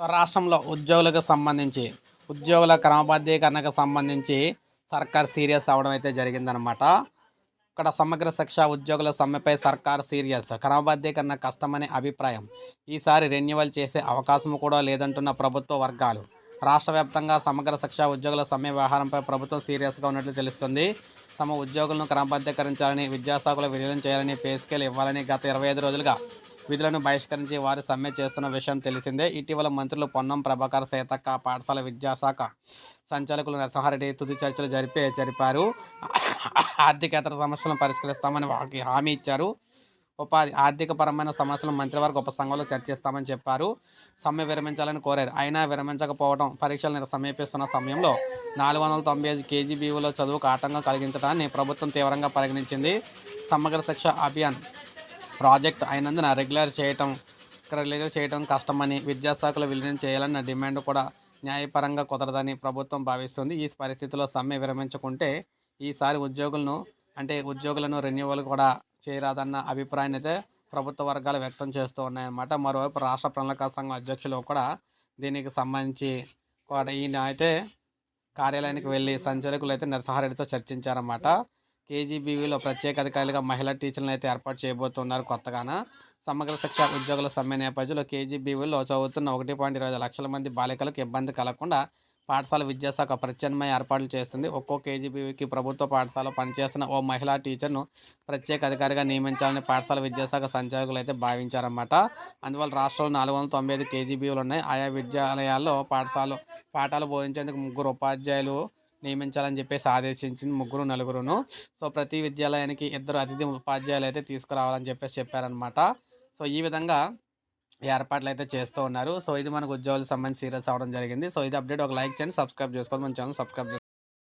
రాష్ట్రంలో ఉద్యోగులకు సంబంధించి ఉద్యోగుల క్రమబద్ధీకరణకు సంబంధించి సర్కార్ సీరియస్ అవడం అయితే జరిగిందనమాట ఇక్కడ సమగ్ర శిక్ష ఉద్యోగుల సమ్మెపై సర్కార్ సీరియస్ క్రమబద్ధీకరణ కష్టమనే అభిప్రాయం. ఈసారి రెన్యువల్ చేసే అవకాశం కూడా లేదంటున్న ప్రభుత్వ వర్గాలు. రాష్ట్ర వ్యాప్తంగా సమగ్ర శిక్ష ఉద్యోగుల సమ్మె వ్యవహారంపై ప్రభుత్వం సీరియస్గా ఉన్నట్లు తెలుస్తుంది. తమ ఉద్యోగులను క్రమబద్ధీకరించాలని విద్యాశాఖలో విలీనం చేయాలని పే స్కేల్ ఇవ్వాలని గత ఇరవై ఐదు రోజులుగా విధులను బహిష్కరించి వారు సమ్మె చేస్తున్న విషయం తెలిసిందే. ఇటీవల మంత్రులు పొన్నం ప్రభాకర్ సీతక్క పాఠశాల విద్యాశాఖ సంచాలకులు నరసింహారెడ్డి తుది చర్చలు జరిపే జరిపారు. ఆర్థికేతర సమస్యలను పరిష్కరిస్తామని వారికి హామీ ఇచ్చారు. ఉపాధి ఆర్థికపరమైన సమస్యలను మంత్రివర్గ ఉపసంఘంలో చర్చిస్తామని చెప్పారు. సమ్మె విరమించాలని కోరారు. అయినా విరమించకపోవడం పరీక్షలు సమీపిస్తున్న సమయంలో నాలుగు వందల తొంభై ఐదు కేజీబీలో చదువుకు ఆటంకం కలిగించడాన్ని ప్రభుత్వం తీవ్రంగా పరిగణించింది. సమగ్ర శిక్ష అభియాన్ ప్రాజెక్ట్ అయినందున రెగ్యులర్ చేయటం రెగ్యులర్ చేయటం కష్టమని విద్యాశాఖలు విలీనం చేయాలన్న డిమాండ్ కూడా న్యాయపరంగా కుదరదని ప్రభుత్వం భావిస్తుంది. ఈ పరిస్థితిలో సమ్మె విరమించుకుంటే ఈసారి ఉద్యోగులను అంటే ఉద్యోగులను రెన్యువల్ కూడా చేయరాదన్న అభిప్రాయాన్ని అయితే ప్రభుత్వ వర్గాలు వ్యక్తం చేస్తూ ఉన్నాయన్నమాట. మరోవైపు రాష్ట్ర ప్రణాళిక సంఘం అధ్యక్షులు కూడా దీనికి సంబంధించి కూడా ఈయన అయితే కార్యాలయానికి వెళ్ళి సంచాలకులు అయితే నరసింహారెడ్డితో చర్చించారన్నమాట. కేజీబీవీలో ప్రత్యేక అధికారులుగా మహిళా టీచర్లను అయితే ఏర్పాటు చేయబోతున్నారు కొత్తగాన. సమగ్ర శిక్ష ఉద్యోగుల సమ్మె నేపథ్యంలో కేజీబీవీలో చదువుతున్న ఒకటి పాయింట్ ఇరవై ఐదు లక్షల మంది బాలికలకు ఇబ్బంది కలగకుండా పాఠశాల విద్యాశాఖ ప్రత్యామ్నాయ ఏర్పాట్లు చేస్తుంది. ఒక్కో కేజీబీవీకి ప్రభుత్వ పాఠశాల పనిచేస్తున్న ఓ మహిళా టీచర్ను ప్రత్యేక అధికారిగా నియమించాలని పాఠశాల విద్యాశాఖ సంచాలకులు అయితే భావించారన్నమాట. అందువల్ల రాష్ట్రంలో నాలుగు వందల తొంభై ఐదు కేజీబీవీలు ఉన్నాయి. ఆయా విద్యాలయాల్లో పాఠశాల పాఠాలు బోధించేందుకు ముగ్గురు ఉపాధ్యాయులు నియమించాలని చెప్పేసి ఆదేశించింది ముగ్గురు నలుగురును. సో ప్రతి విద్యాలయానికి ఇద్దరు అతిథి ఉపాధ్యాయులు అయితే తీసుకురావాలని చెప్పేసి చెప్పారనమాట సో ఈ విధంగా ఏర్పాట్లు అయితే చేస్తూ ఉన్నారు. సో ఇది మనకు ఉద్యోగులకు సంబంధించి సీరియస్ అవ్వడం జరిగింది. సో ఇది అప్డేట్. ఒక లైక్ చేయండి సబ్స్క్రైబ్ చేసుకోండి మన ఛానల్ సబ్స్క్రైబ్